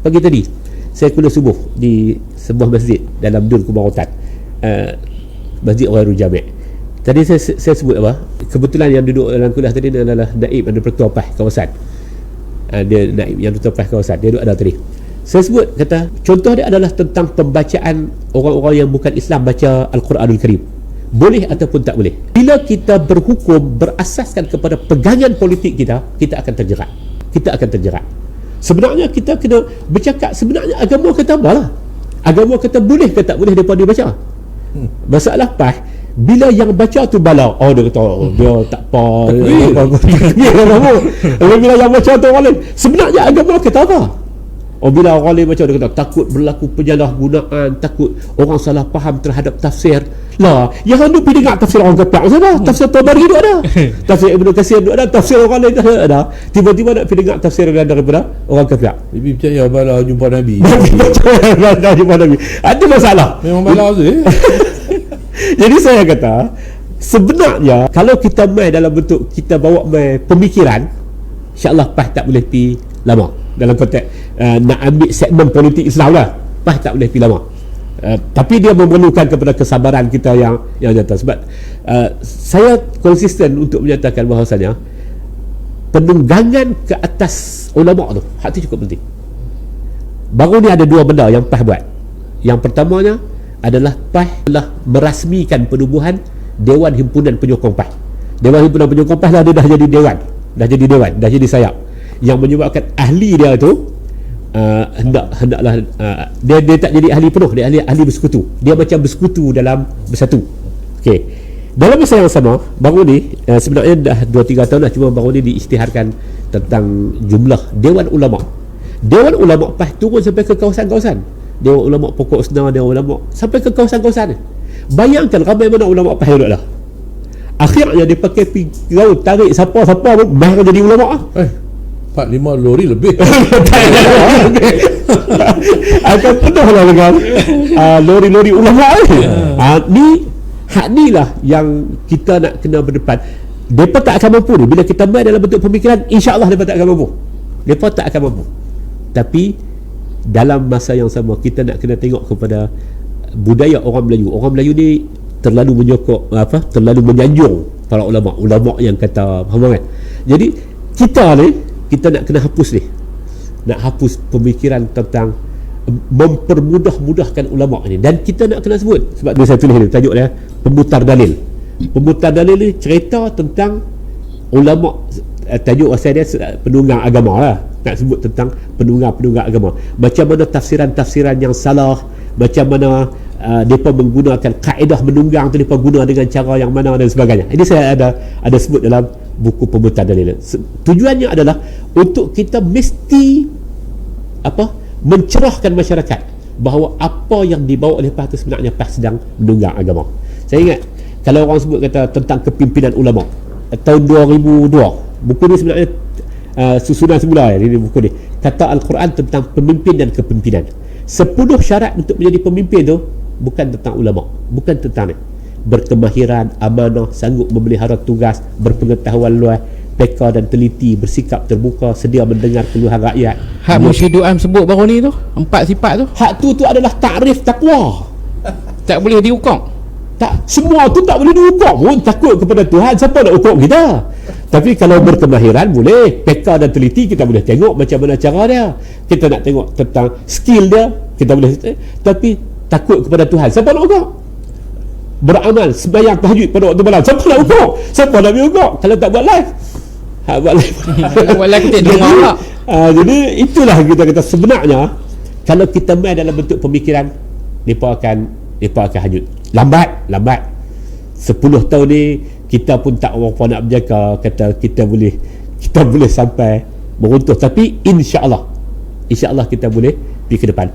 pagi tadi saya kuliah subuh di sebuah masjid dalam Dun Kumar Rotan. Uh, Masjid Orang Rujamik tadi saya, saya sebut apa? Kebetulan yang duduk dalam kuliah tadi adalah Naib ada Pertua Pah kawasan. Uh, dia Naib yang Pertua Pah kawasan. Dia duduk ada tadi. Saya sebut kata contoh dia adalah tentang pembacaan orang-orang yang bukan Islam baca Al-Quranul Karim. Boleh ataupun tak boleh. Bila kita berhukum berasaskan kepada pegangan politik kita kita akan terjerat. Kita akan terjerat sebenarnya kita kena bercakap sebenarnya agama kata apa lah? Agama kata boleh ke tak boleh daripada dia baca? Hmm. masalah pas bila yang baca tu bala oh dia kata oh, dia tak apa dia apa? Bila yang baca tu lain sebenarnya agama kata apa Oh bila orang lain macam dia kata takut berlaku penyalahgunaan, takut orang salah faham terhadap tafsir. Lah, yang hendak pergi dengar tafsir orang kafir sana, hmm. tafsir Tabari itu ada. tafsir Ibnu Katsir itu ada, tafsir orang lain ada. Tiba-tiba nak pergi dengar tafsir yang daripada orang kafir. Bibi percaya bala jumpa Nabi. Bala jumpa Nabi. Ada masalah. Memang bala tu. Jadi saya kata, sebenarnya kalau kita main dalam bentuk kita bawa main pemikiran, insya-Allah pas tak boleh pi lama dalam konteks uh, nak ambil segmen politik Islam lah. Pas tak boleh pilih lama. Uh, tapi dia memerlukan kepada kesabaran kita yang yang nyata. Sebab uh, saya konsisten untuk menyatakan bahawasanya penunggangan ke atas ulama tu hak tu cukup penting. Baru ni ada dua benda yang PAH buat. Yang pertamanya adalah PAH telah merasmikan penubuhan Dewan Himpunan Penyokong PAH Dewan Himpunan Penyokong PAH lah dia dah jadi dewan. Dah jadi dewan dah jadi sayap yang menyebabkan ahli dia tu uh, hendak hendaklah uh, dia dia tak jadi ahli penuh dia ahli ahli bersekutu. Dia macam bersekutu dalam bersatu. Okey. Dalam masa yang sama baru ni uh, sebenarnya dah 2 3 tahun dah cuma baru ni diisytiharkan tentang jumlah dewan ulama. Dewan ulama pas turun sampai ke kawasan-kawasan. Dewan ulama pokok senar dewan ulama sampai ke kawasan-kawasan. Bayangkan ramai mana ulama pas duduk lah akhirnya dia pakai pigau tarik siapa-siapa pun bahkan jadi ulama. Ah. Eh, 4-5 lori lebih. Akan penuh lah dengan uh, lori-lori ulama ni. Uh, ni hak ni lah yang kita nak kena berdepan. Mereka tak akan mampu ni. Bila kita main dalam bentuk pemikiran insyaAllah mereka tak akan mampu. Mereka tak akan mampu. Tapi dalam masa yang sama kita nak kena tengok kepada budaya orang Melayu. Orang Melayu ni terlalu menyokok apa terlalu menyanjung para ulama. Ulama yang kata faham kan jadi kita ni kita nak kena hapus ni. Nak hapus pemikiran tentang mempermudah-mudahkan ulama ni dan kita nak kena sebut sebab dia saya tulis ni tajuk dia pemutar dalil. Pemutar dalil ni cerita tentang ulama eh, tajuk asal dia penunggang agama lah. Nak sebut tentang penunggang-penunggang agama. Macam mana tafsiran-tafsiran yang salah macam mana uh, mereka menggunakan kaedah menunggang tu mereka guna dengan cara yang mana dan sebagainya. Ini saya ada ada sebut dalam buku pembuatan dalil tujuannya adalah untuk kita mesti apa mencerahkan masyarakat bahawa apa yang dibawa oleh PAS itu sebenarnya PAS sedang menunggang agama. Saya ingat kalau orang sebut kata tentang kepimpinan ulama tahun 2002 buku ni sebenarnya uh, susunan semula ya, ini buku ni kata Al-Quran tentang pemimpin dan kepimpinan. 10 syarat untuk menjadi pemimpin tu bukan tentang ulama bukan tentang ni berkemahiran, amanah, sanggup memelihara tugas, berpengetahuan luas, peka dan teliti, bersikap terbuka, sedia mendengar keluhan rakyat. Hak Musyidu'am sebut baru ni tu, empat sifat tu. Hak tu tu adalah takrif takwa. Tak boleh dihukum. Tak, semua tu tak boleh dihukum pun. Takut kepada Tuhan, siapa nak hukum kita? Tapi kalau berkemahiran boleh, peka dan teliti kita boleh tengok macam mana cara dia. Kita nak tengok tentang skill dia, kita boleh tapi takut kepada Tuhan. Siapa nak hukum? Beramal sembahyang tahajud pada waktu malam. Siapa nak ukur siapa nak ukur kalau tak buat live. Ha, buat live. Buat live kita dengar jadi, uh, jadi itulah kita kata sebenarnya kalau kita main dalam bentuk pemikiran mereka akan mereka akan hanyut. Lambat lambat. 10 tahun ni kita pun tak apa nak berjaga kata kita boleh kita boleh sampai meruntuh. Tapi insya Allah insya Allah kita boleh pergi ke depan